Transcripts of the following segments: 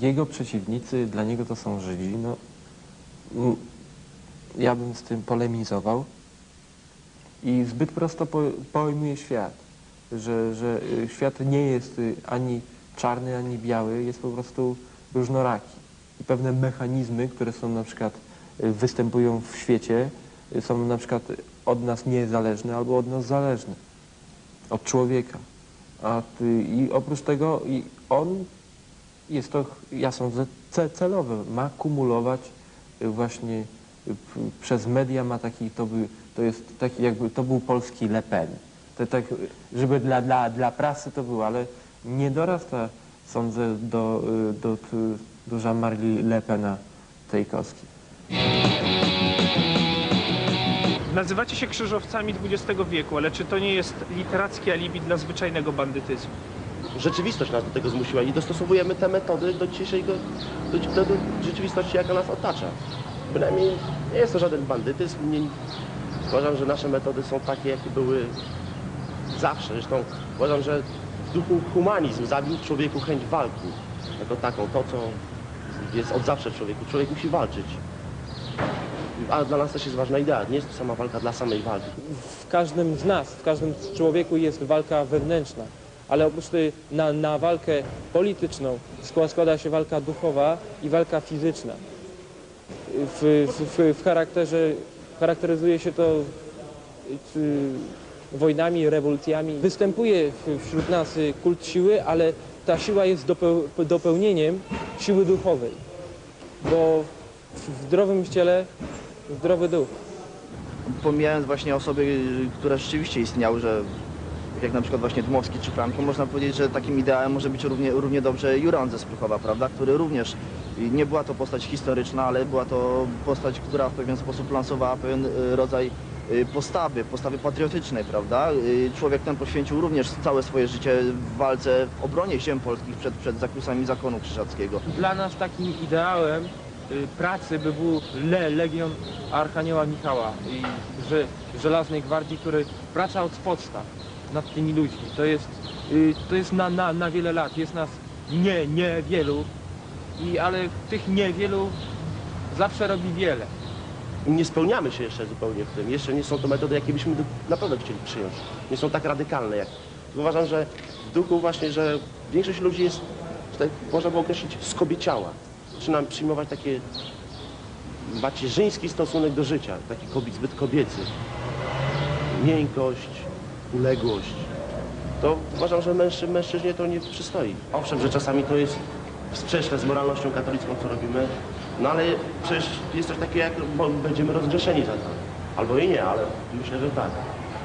jego przeciwnicy, dla niego to są Żydzi. No, ja bym z tym polemizował i zbyt prosto po, pojmuje świat, że, że y, świat nie jest y, ani czarny, ani biały, jest po prostu różnoraki. I pewne mechanizmy, które są na przykład y, występują w świecie, są na przykład od nas niezależne albo od nas zależne, od człowieka. A ty, I oprócz tego i on jest to, ja sądzę, ce- celowe. Ma kumulować y, właśnie y, przez media ma taki, to, by, to jest taki jakby, to był polski Le Pen. To tak, żeby dla, dla, dla prasy to było, ale nie dorasta, sądzę, do, y, do, do Jean-Marie Le Pena Tejkowski. Nazywacie się krzyżowcami XX wieku, ale czy to nie jest literackie alibi dla zwyczajnego bandytyzmu? Rzeczywistość nas do tego zmusiła i dostosowujemy te metody do dzisiejszego, do, do, rzeczywistości, jaka nas otacza. Bynajmniej nie jest to żaden bandytyzm. Nie, uważam, że nasze metody są takie, jakie były zawsze. Zresztą uważam, że w duchu humanizm zabił w człowieku chęć walki. Jako taką, to co jest od zawsze w człowieku. Człowiek musi walczyć. A dla nas też jest ważna idea. Nie jest to sama walka dla samej walki. w każdym z nas, w każdym człowieku jest walka wewnętrzna, ale oprócz tej na, na walkę polityczną skła- składa się walka duchowa i walka fizyczna. W, w, w, charakterze charakteryzuje się to y, wojnami, rewolucjami. Występuje wśród nas y, kult siły, ale ta siła jest dopeł, dopełnieniem siły duchowej, bo w, zdrowym ciele zdrowy duch. pomijając właśnie osoby, y, które rzeczywiście istniały, że jak na przykład właśnie Dmowski czy Franko, można powiedzieć, że takim ideałem może być równie, równie dobrze Juran ze Spruchowa, prawda, który również nie była to postać historyczna, ale była to postać, która w pewien sposób lansowała pewien y, rodzaj y, postawy, postawy patriotycznej, prawda. Y, Człowiek ten poświęcił również całe swoje życie w walce, w obronie ziem polskich przed, przed zakusami zakonu krzyżackiego. Dla nas takim ideałem pracy by był Le, Legion Archanioła Michała i że, Żelaznej Gwardii, który praca od podstaw nad tymi ludźmi. To jest, y, to jest na, na, na wiele lat. Jest nas nie, niewielu, i, ale tych niewielu zawsze robi wiele. nie spełniamy się jeszcze zupełnie w tym. Jeszcze nie są to metody, jakie byśmy do- naprawdę chcieli przyjąć. Nie są tak radykalne jak. Uważam, że w duchu właśnie, że większość ludzi jest, tak można by określić, skobieciała. Zaczynam przyjmować takie macierzyński stosunek do życia, taki kobiet, zbyt kobiecy. Miękkość, uległość. To uważam, że mężczy, mężczyźnie to nie przystoi. Owszem, że czasami to jest sprzeczne z moralnością katolicką, co robimy, no ale przecież jest coś takiego, jak będziemy rozgrzeszeni za to. Albo i nie, ale myślę, że tak.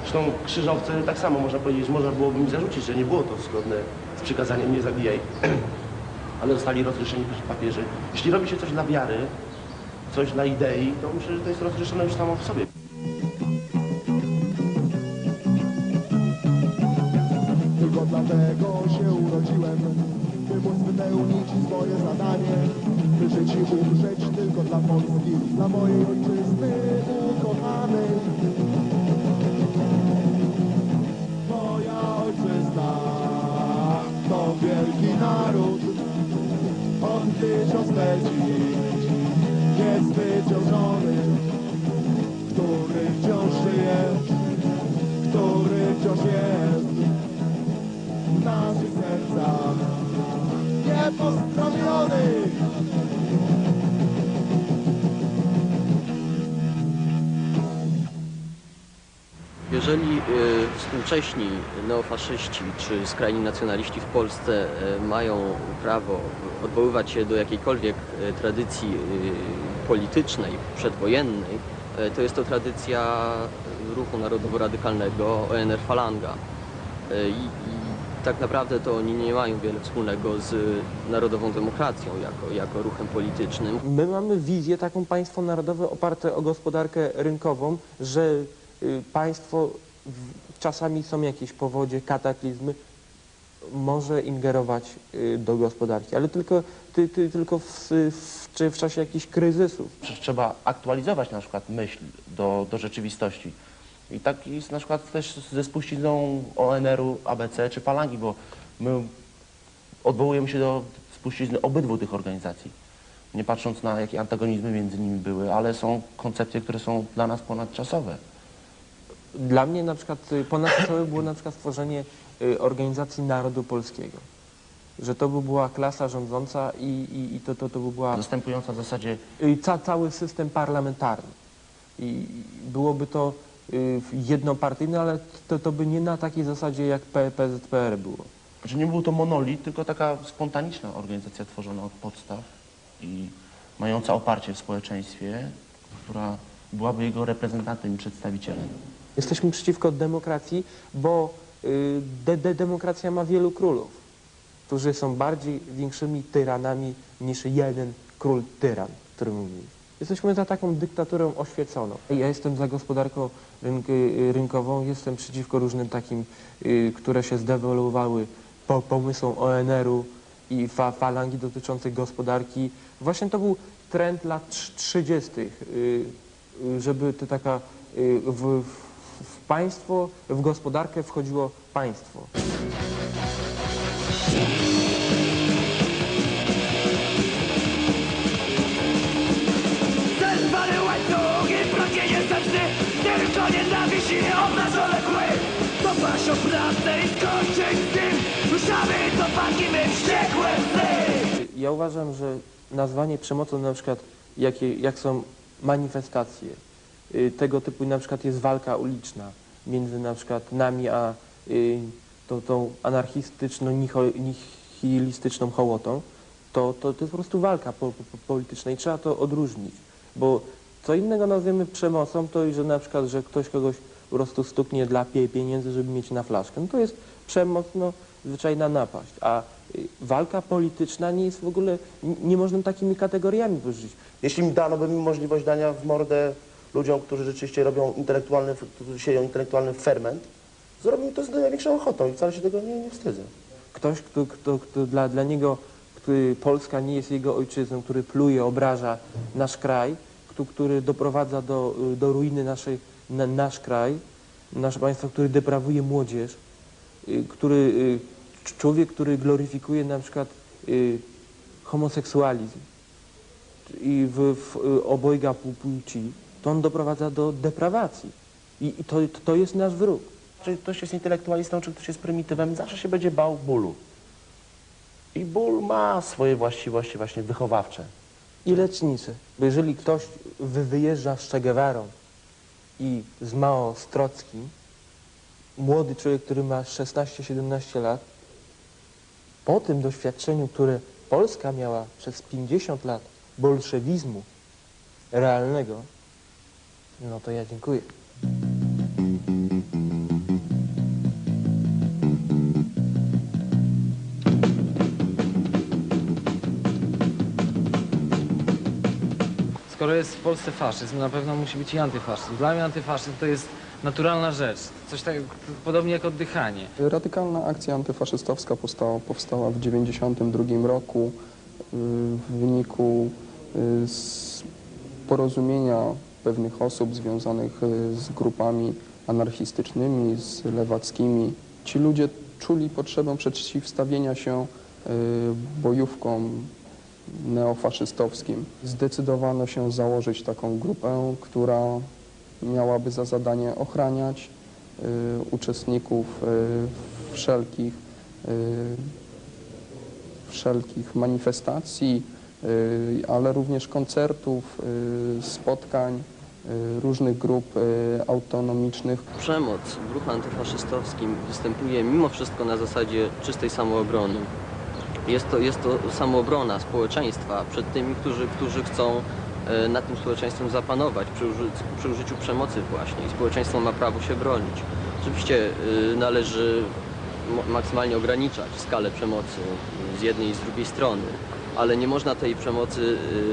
Zresztą krzyżowcy tak samo można powiedzieć, można byłoby im zarzucić, że nie było to zgodne z przykazaniem nie zabijaj. ale zostali rozgrzeszeni przez papieży. Jeśli robi się coś dla wiary, coś dla idei, to myślę, że to jest rozgrzeszone już samo w sobie. Wypełnić swoje zadanie. By żyć i umrzeć tylko dla Polski, dla mojej ojczyzny ukochanej. Współcześni neofaszyści czy skrajni nacjonaliści w Polsce y, mają prawo odwoływać się do jakiejkolwiek y, tradycji y, politycznej, przedwojennej, y, to jest to tradycja ruchu narodowo-radykalnego ONR Falanga. Y, I, tak naprawdę to oni nie mają wiele wspólnego z narodową demokracją jako, jako ruchem politycznym. My mamy wizję taką państwo narodowe oparte o gospodarkę rynkową, że y, państwo czasami są jakieś powodzie, kataklizmy, może ingerować y, do gospodarki, ale tylko, ty, ty, tylko w, w, czy w czasie jakichś kryzysów. Trzeba aktualizować na przykład myśl do, do rzeczywistości. I tak jest na przykład też ze spuścizną ONR-u, ABC czy Falangi, bo my odwołujemy się do spuścizny obydwu tych organizacji. Nie patrząc na jakie antagonizmy między nimi były, ale są koncepcje, które są dla nas ponadczasowe. Dla mnie na przykład y, ponadczasowe było na przykład stworzenie y, organizacji narodu polskiego. Że to by była klasa rządząca i, i, i to, to, to by była Zastępująca w zasadzie y, ca, cały system parlamentarny. I byłoby to jednopartyjne, ale to, to by nie na takiej zasadzie jak PZPR było. Że nie był to monolit, tylko taka spontaniczna organizacja tworzona od podstaw i mająca oparcie w społeczeństwie, która byłaby jego reprezentantem i przedstawicielem. Jesteśmy przeciwko demokracji, bo y, de, de, demokracja ma wielu królów, którzy są bardziej większymi tyranami niż jeden król tyran, który mówi. Jesteśmy za taką dyktaturą oświeconą. Ja jestem za gospodarką y, rynkową, jestem przeciwko różnym takim, y, które się zdewoluowały po pomysłom ONR-u i fa, falangi dotyczących gospodarki. Właśnie to był trend lat trz- 30., y, y, żeby to taka w, w państwo, w gospodarkę wchodziło państwo. Zerwany łańcuchy, pragnienie zemsty Tylko nienawiści, obnażone kły To waszą pracę i skończyć z tym. Ruszamy do walki, my wściekłe psy Ja uważam, że nazwanie przemocą na przykład, jakie, jak są manifestacje, y, tego typu na przykład jest walka uliczna między na przykład nami a y, tą, tą anarchistyczno-nihilistyczną hołotą, to, to, to jest po prostu walka po, po, polityczna i trzeba to odróżnić, bo co innego nazwiemy przemocą, to że na przykład, że ktoś kogoś po prostu stuknie dla pie- pieniędzy, żeby mieć na flaszkę, no to jest przemoc, no, zwyczajna napaść, a y, walka polityczna nie jest w ogóle, nie można takimi kategoriami wyżyć. Jeśli mi dano by mi możliwość dania w mordę ludziom, którzy rzeczywiście robią intelektualny, sieją intelektualny ferment, zrobię to z największą ochotą i wcale się tego nie, nie wstydzę. Ktoś, kto, kto, kto dla, dla niego który Polska nie jest jego ojczyzną, który pluje, obraża nasz kraj, kto, który doprowadza do, do ruiny naszej, na, nasz kraj, nasze państwo, który deprawuje młodzież, y, który, y, cz- człowiek, który gloryfikuje na przykład y, homoseksualizm i w, w obojga pł- płci, to on doprowadza do deprawacji. I, i to, to jest nasz wróg. Czy ktoś jest intelektualistą, czy ktoś jest prymitywem, zawsze się będzie bał bólu. I ból ma swoje właściwości właśnie wychowawcze. i leczniczy. Bo jeżeli ktoś wy, wyjeżdża z Che Guevarą i z Mao Strockim, młody człowiek, który ma 16-17 lat, po tym doświadczeniu, które Polska miała przez 50 lat bolszewizmu realnego, no to ja dziękuję. Skoro jest w Polsce faszyzm, na pewno musi być i antyfaszyzm. Dla mnie antyfaszyzm to jest naturalna rzecz. Coś tak podobnie jak oddychanie. Radykalna akcja antyfaszystowska powstała, powstała w 1992 roku y, w wyniku y, z porozumienia pewnych osób związanych y, z grupami anarchistycznymi, z lewackimi. Ci ludzie czuli potrzebę przeciwstawienia się y, bojówkom neofaszystowskim. Zdecydowano się założyć taką grupę, która miałaby za zadanie ochraniać y, uczestników wszelkich, wszelkich manifestacji, ale również koncertów, y, spotkań y, różnych grup y, autonomicznych. Przemoc w ruchu antyfaszystowskim występuje mimo wszystko na zasadzie czystej samoobrony. Jest to, jest to samoobrona społeczeństwa przed tymi, którzy, którzy chcą e, nad tym społeczeństwem zapanować przy, uży, przy użyciu przemocy właśnie i społeczeństwo ma prawo się bronić. Oczywiście e, należy maksymalnie ograniczać skalę przemocy z jednej i z drugiej strony, ale nie można tej przemocy y,